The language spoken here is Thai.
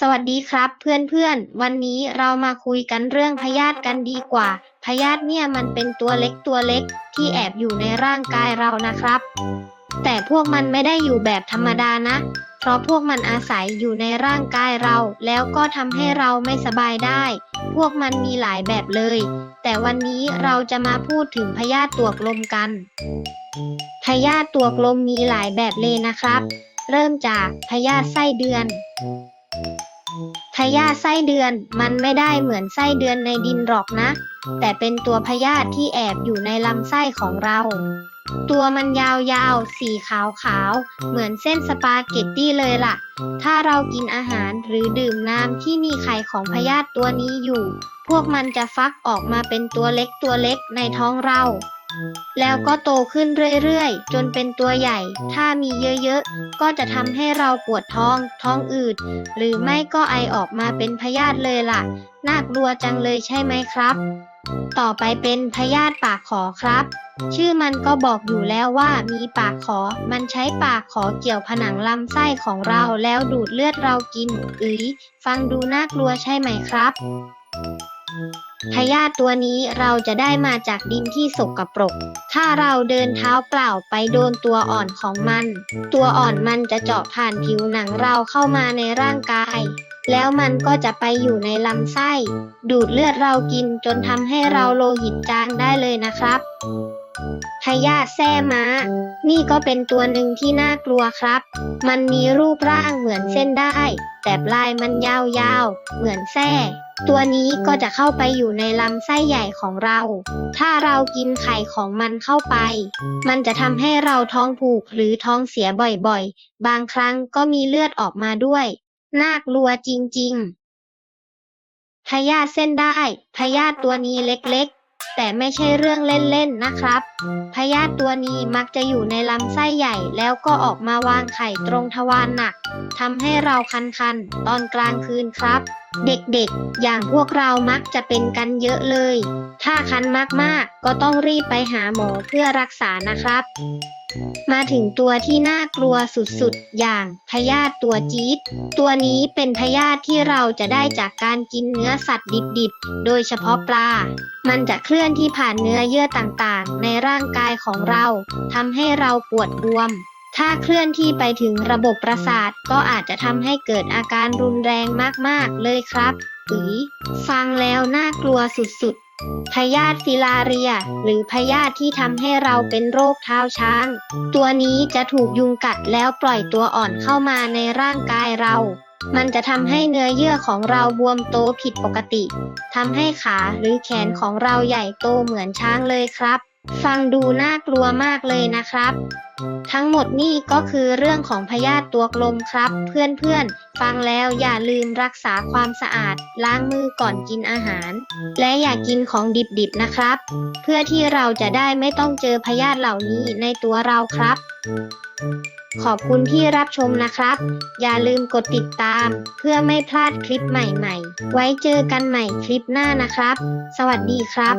สวัสดีครับเพื่อนๆ วันนี้เรามาคุยกันเรื่องพยาธิกันดีกว่า พยาธิเนี่ยมันเป็นตัวเล็กตัวเล็กที่แอบอยู่ในร่างกายเรานะครับ แต่พวกมันไม่ได้อยู่แบบธรรมดานะ เพราะพวกมันอาศัยอยู่ในร่างกายเรา แล้วก็ทำให้เราไม่สบายได้ พวกมันมีหลายแบบเลย แต่วันนี้เราจะมาพูดถึงพยาธิตัวกลมกัน พยาธิตัวกลมมีหลายแบบเลยนะครับ เริ่มจากพยาธิไส้เดือน พยาธิไส้เดือนมันไม่ได้เหมือนไส้เดือนในดินหรอกนะ แต่เป็นตัวพยาธิที่แอบอยู่ในลำไส้ของเรา ตัวมันยาวๆ สีขาวๆ เหมือนเส้นสปาเกตตี้เลยล่ะ ถ้าเรากินอาหารหรือดื่มน้ำที่มีไข่ของพยาธิตัวนี้อยู่ พวกมันจะฟักออกมาเป็นตัวเล็กตัวเล็กในท้องเรา แล้วก็โตขึ้นเรื่อยๆ จนเป็นตัวใหญ่ ถ้ามีเยอะๆ ก็จะทำให้เราปวดท้อง ท้องอืด หรือไม่ก็ไอออกมาเป็นพยาธิเลยล่ะ น่ากลัวจังเลยใช่ไหมครับ ต่อไปเป็นพยาธิปากขอครับ ชื่อมันก็บอกอยู่แล้วว่ามีปากขอ มันใช้ปากขอเกี่ยวผนังลำไส้ของเราแล้วดูดเลือดเรากิน อือฟังดูน่ากลัวใช่ไหมครับ พยาธิตัวนี้เราจะได้มาจากดินที่สกปรก ถ้าเราเดินเท้าเปล่าไปโดนตัวอ่อนของมัน ตัวอ่อนมันจะเจาะผ่านผิวหนังเราเข้ามาในร่างกาย แล้วมันก็จะไปอยู่ในลำไส้ ดูดเลือดเรากินจนทำให้เราโลหิตจางได้เลยนะครับ พยาธิแส้ม้า นี่ก็เป็นตัวหนึ่งที่น่ากลัวครับ มันมีรูปร่างเหมือนเส้นได้ แต่ปลายมันยาวๆ เหมือนแส้ตัวนี้ก็จะเข้าไปอยู่ในลำไส้ใหญ่ของเรา ถ้าเรากินไข่ของมันเข้าไป มันจะทำให้เราท้องผูกหรือท้องเสียบ่อยๆ บางครั้งก็มีเลือดออกมาด้วย น่ากลัวจริงๆพยาธิเส้นได้พยาธิตัวนี้เล็กๆ แต่ไม่ใช่เรื่องเล่นๆนะครับ พยาธิตัวนี้มักจะอยู่ในลำไส้ใหญ่แล้วก็ออกมาวางไข่ตรงทวารหนักทำให้เราคันๆ ตอนกลางคืนครับ เด็กๆ อย่างพวกเรามักจะเป็นกันเยอะเลย ถ้าคันมากๆ ก็ต้องรีบไปหาหมอเพื่อรักษานะครับ มาถึงตัวที่น่ากลัวสุดๆ อย่างพยาธิตัวจี๊ด ตัวนี้เป็นพยาธิที่เราจะได้จากการกินเนื้อสัตว์ดิบๆ โดยเฉพาะปลา มันจะเคลื่อนที่ผ่านเนื้อเยื่อต่างๆ ในร่างกายของเรา ทำให้เราปวดบวม ถ้าเคลื่อนที่ไปถึงระบบประสาทก็อาจจะทำให้เกิดอาการรุนแรงมากๆ เลยครับอุ๋ยฟังแล้วน่ากลัวสุดๆ พยาธิฟิลาเรีย หรือพยาธิที่ทำให้เราเป็นโรคเท้าช้าง ตัวนี้จะถูกยุงกัดแล้วปล่อยตัวอ่อนเข้ามาในร่างกายเรา มันจะทำให้เนื้อเยื่อของเราบวมโตผิดปกติทำให้ขาหรือแขนของเราใหญ่โตเหมือนช้างเลยครับ ฟังดูน่ากลัวมากเลยนะครับ ทั้งหมดนี่ก็คือเรื่องของพยาธิตัวกลมครับ เพื่อนๆ ฟังแล้วอย่าลืมรักษาความสะอาด ล้างมือก่อนกินอาหาร และอย่ากินของดิบๆนะครับ เพื่อที่เราจะได้ไม่ต้องเจอพยาธิเหล่านี้ในตัวเราครับ ขอบคุณที่รับชมนะครับ อย่าลืมกดติดตาม เพื่อไม่พลาดคลิปใหม่ๆ ไว้เจอกันใหม่คลิปหน้านะครับ สวัสดีครับ